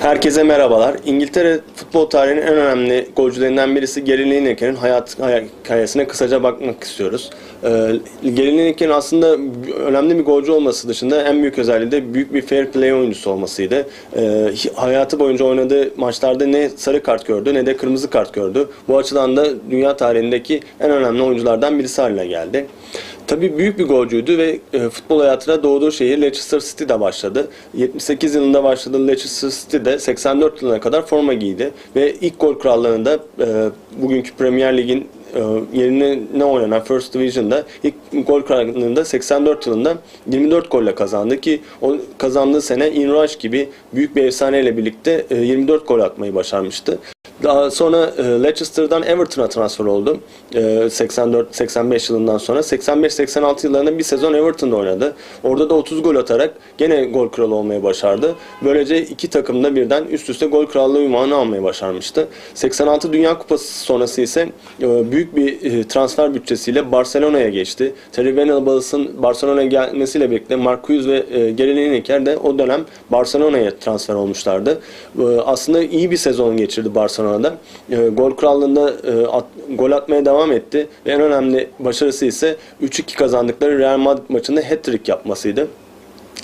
Herkese merhabalar. İngiltere futbol tarihinin en önemli golcülerinden birisi Gary Lineker'in hayat hikayesine kısaca bakmak istiyoruz. Ee, Gary Lineker'in aslında önemli bir golcü olması dışında en büyük özelliği de büyük bir fair play oyuncusu olmasıydı. Ee, hayatı boyunca oynadığı maçlarda ne sarı kart gördü ne de kırmızı kart gördü. Bu açıdan da dünya tarihindeki en önemli oyunculardan birisi haline geldi. Tabii büyük bir golcüydü ve e, futbol hayatına doğduğu şehir Leicester City'de başladı. 78 yılında başladığı Leicester City'de 84 yılına kadar forma giydi ve ilk gol krallığında e, bugünkü Premier Lig'in yerine ne oynanan First Division'da ilk gol krallığında 84 yılında 24 golle kazandı ki o kazandığı sene Ian Rush gibi büyük bir efsaneyle birlikte e, 24 gol atmayı başarmıştı. Daha sonra e, Leicester'dan Everton'a transfer oldu. E, 84-85 yılından sonra. 85-86 yıllarında bir sezon Everton'da oynadı. Orada da 30 gol atarak gene gol kralı olmayı başardı. Böylece iki takımda birden üst üste gol krallığı ünvanı almayı başarmıştı. 86 Dünya Kupası sonrası ise e, büyük bir e, transfer bütçesiyle Barcelona'ya geçti. Terry Venables'ın Barcelona'ya gelmesiyle birlikte Marquez ve e, Gary Lineker de o dönem Barcelona'ya transfer olmuşlardı. E, aslında iyi bir sezon geçirdi Barcelona Barcelona'da. E, gol krallığında gol atmaya devam etti en önemli başarısı ise 3-2 kazandıkları Real Madrid maçında hat-trick yapmasıydı.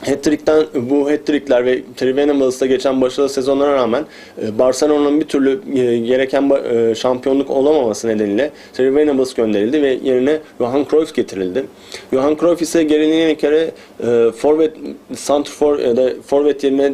Hat-trick'ten bu hat-trick'ler ve Terry Venables'ta geçen başarılı sezonlara rağmen e, Barcelona'nın bir türlü e, gereken e, şampiyonluk olamaması nedeniyle Terry Venables gönderildi ve yerine Johan Cruyff getirildi. Johan Cruyff ise Gary Lineker'e forvet, santrfor ya da forvet yerine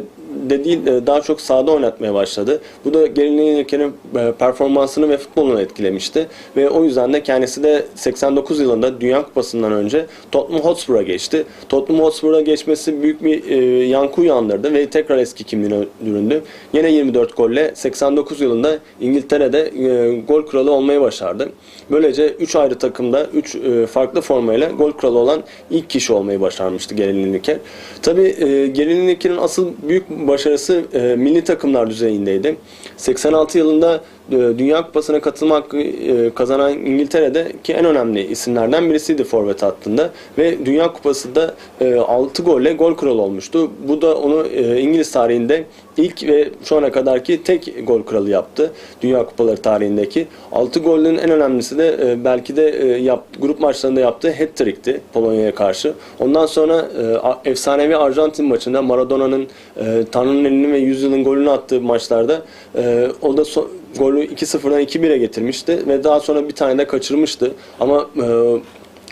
de değil daha çok sahada oynatmaya başladı. Bu da Gary Lineker'in performansını ve futbolunu etkilemişti. Ve o yüzden de kendisi de 89 yılında Dünya Kupası'ndan önce Tottenham Hotspur'a geçti. Tottenham Hotspur'a geçmesi büyük bir e, yankı uyandırdı ve tekrar eski kimliğine büründü. Yine 24 golle 89 yılında İngiltere'de e, gol kralı olmayı başardı. Böylece 3 ayrı takımda 3 e, farklı formayla gol kralı olan ilk kişi olmayı başarmıştı Gary Lineker. Tabi e, Lineker'in asıl büyük başarısı e, milli takımlar düzeyindeydi. 86 yılında Dünya Kupası'na katılma hakkı e, kazanan İngiltere'deki en önemli isimlerden birisiydi forvet hattında ve Dünya Kupası'da 6 e, golle gol kralı olmuştu. Bu da onu İngiliz tarihinde ilk ve şu ana kadarki tek gol kralı yaptı. Dünya Kupaları tarihindeki. 6 golün en önemlisi de belki de grup maçlarında yaptığı hat-trick'ti Polonya'ya karşı. Ondan sonra efsanevi Arjantin maçında Maradona'nın Tanrı'nın elini ve yüzyılın golünü attığı maçlarda o da so golü 2-0'dan 2-1'e getirmişti ve daha sonra bir tane de kaçırmıştı. Ama e,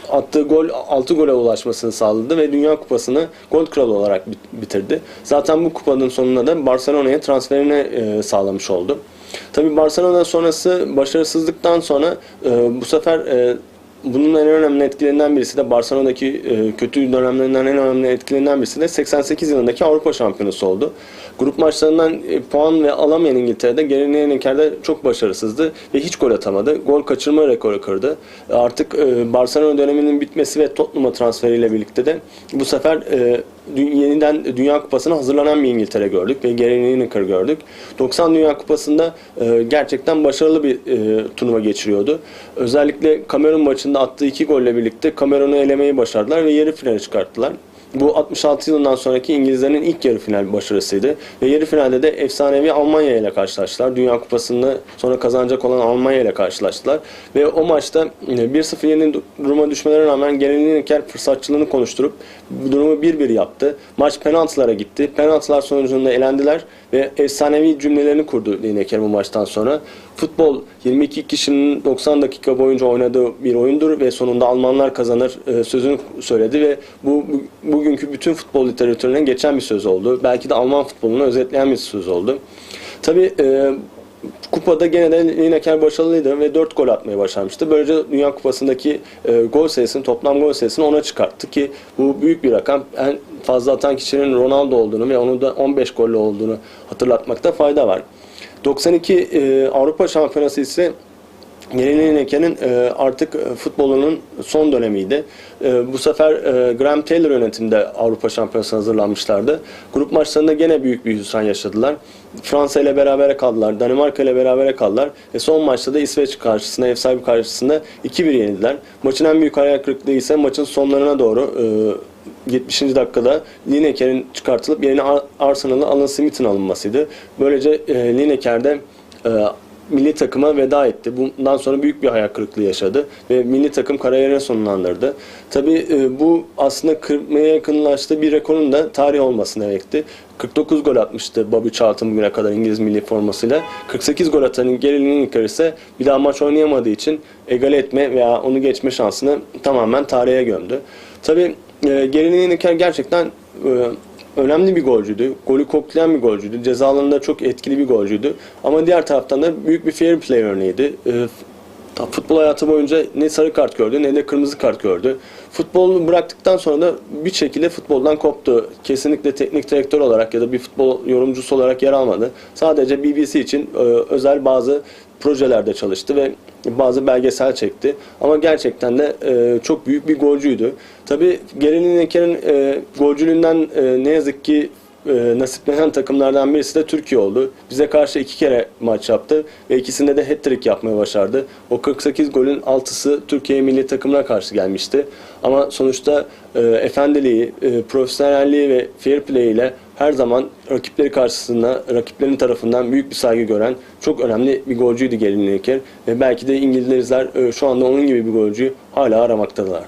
attığı gol 6 gole ulaşmasını sağladı ve Dünya Kupası'nı gol kralı olarak bitirdi. Zaten bu kupanın sonunda da Barcelona'ya transferini e, sağlamış oldu. Tabi Barcelona sonrası başarısızlıktan sonra e, bu sefer e, bunun en önemli etkilerinden birisi de Barcelona'daki e, kötü dönemlerinden en önemli etkilerinden birisi de 88 yılındaki Avrupa Şampiyonası oldu. Grup maçlarından e, puan ve alamayan İngiltere'de Gary Lineker'de çok başarısızdı ve hiç gol atamadı. Gol kaçırma rekoru kırdı. Artık e, Barcelona döneminin bitmesi ve Tottenham'a transferiyle birlikte de bu sefer e, yeniden Dünya Kupası'na hazırlanan bir İngiltere gördük ve Gary Lineker gördük. 90 Dünya Kupası'nda e, gerçekten başarılı bir e, turnuva geçiriyordu. Özellikle Kamerun maçında attığı iki golle birlikte Kamerun'u elemeyi başardılar ve yarı finale çıkarttılar. Bu 66 yılından sonraki İngilizlerin ilk yarı final başarısıydı. Ve yarı finalde de efsanevi Almanya ile karşılaştılar. Dünya Kupası'nı sonra kazanacak olan Almanya ile karşılaştılar. Ve o maçta 1-0 yeni duruma düşmelerine rağmen Lineker fırsatçılığını konuşturup bu durumu 1-1 yaptı. Maç penaltılara gitti. Penaltılar sonucunda elendiler ve efsanevi cümlelerini kurdu Lineker bu maçtan sonra. Futbol 22 kişinin 90 dakika boyunca oynadığı bir oyundur ve sonunda Almanlar kazanır e, sözünü söyledi ve bu, bugünkü bütün futbol literatürüne geçen bir söz oldu. Belki de Alman futbolunu özetleyen bir söz oldu. Tabi e, kupada gene de Lineker başarılıydı ve 4 gol atmaya başarmıştı. Böylece Dünya Kupası'ndaki e, gol sayısını, toplam gol sayısını ona çıkarttı ki bu büyük bir rakam. En fazla atan kişinin Ronaldo olduğunu ve onun da 15 golle olduğunu hatırlatmakta fayda var. 92 e, Avrupa Şampiyonası ise Yeni Lineker'in e, artık e, futbolunun son dönemiydi. E, bu sefer e, Graham Taylor yönetiminde Avrupa Şampiyonası'na hazırlanmışlardı. Grup maçlarında gene büyük bir hüsran yaşadılar. Fransa ile beraber kaldılar, Danimarka ile beraber kaldılar ve son maçta da İsveç karşısında, ev sahibi karşısında 2-1 yenildiler. Maçın en büyük hayal kırıklığı ise maçın sonlarına doğru 70. dakikada Lineker'in çıkartılıp yerine Ar- Arsenal'a Alan Smith'in alınmasıydı. Böylece e, Lineker de e, milli takıma veda etti. Bundan sonra büyük bir hayal kırıklığı yaşadı ve milli takım kariyerini sonlandırdı. Tabii e, bu aslında kırmaya yakınlaştığı bir rekorun da tarih olmasına gerekti. 49 gol atmıştı Bobby Charlton bugüne kadar İngiliz milli formasıyla. 48 gol atan Gary Lineker ise bir daha maç oynayamadığı için egale etme veya onu geçme şansını tamamen tarihe gömdü. Tabii e, Lineker gerçekten e, önemli bir golcüydü. Golü koklayan bir golcüydü. Ceza alanında çok etkili bir golcüydü. Ama diğer taraftan da büyük bir fair play örneğiydi. E, futbol hayatı boyunca ne sarı kart gördü ne de kırmızı kart gördü. Futbolu bıraktıktan sonra da bir şekilde futboldan koptu. Kesinlikle teknik direktör olarak ya da bir futbol yorumcusu olarak yer almadı. Sadece BBC için e, özel bazı projelerde çalıştı ve bazı belgesel çekti. Ama gerçekten de e, çok büyük bir golcüydü. Tabii Gary Lineker'in e, golcülüğünden e, ne yazık ki e, nasiplenen takımlardan birisi de Türkiye oldu. Bize karşı iki kere maç yaptı ve ikisinde de hat-trick yapmayı başardı. O 48 golün 6'sı Türkiye milli takımına karşı gelmişti. Ama sonuçta e, efendiliği, e, profesyonelliği ve fair play ile her zaman rakipleri karşısında rakiplerin tarafından büyük bir saygı gören çok önemli bir golcüydü Lineker. Ve belki de İngilizler e, şu anda onun gibi bir golcüyü hala aramaktadılar.